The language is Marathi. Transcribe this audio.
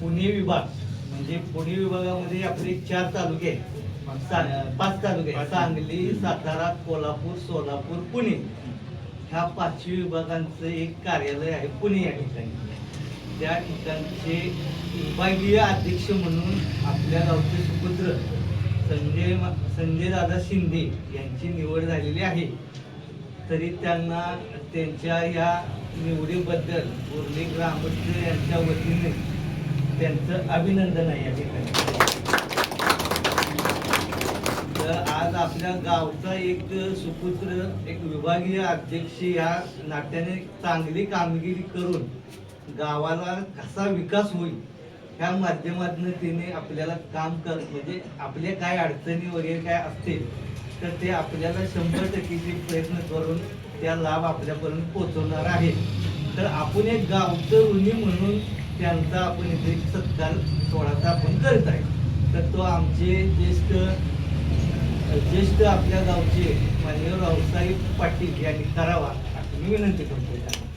पुणे विभाग म्हणजे पुणे विभागामध्ये आपले चार तालुके आहेत. पाच तालुके सांगली सातारा कोल्हापूर सोलापूर पुणे. ह्या पाचवी विभागांचं एक कार्यालय आहे पुणे या ठिकाणी. त्या ठिकाणचे विभागीय अध्यक्ष म्हणून आपल्या गावचे सुपुत्र संजय संजय दादा शिंदे यांची निवड झालेली आहे. तरी त्यांना त्यांच्या या निवडीबद्दल उर्ली ग्रामस्थ यांच्या वतीने त्यांचं अभिनंदन आहे या ठिकाणी. तर आज आपल्या गावचा एक सुपुत्र एक विभागीय अध्यक्ष या नात्याने चांगली कामगिरी करून गावाला कसा विकास होईल ह्या माध्यमातून तिने आपल्याला काम कर म्हणजे आपल्या काय अडचणी वगैरे काय असतील तर ते आपल्याला शंभर टक्केचे प्रयत्न करून त्या लाभ आपल्यापर्यंत पोहोचवणार आहे. तर आपण एक गावचं ऋणी म्हणून त्यांचा आपण इथे एक सत्कार थोडासा आपण करत आहे. तर तो आमचे ज्येष्ठ ज्येष्ठ आपल्या गावचे मान्य रावसाहेब पाटील यांनी करावा अशी मी विनंती करतो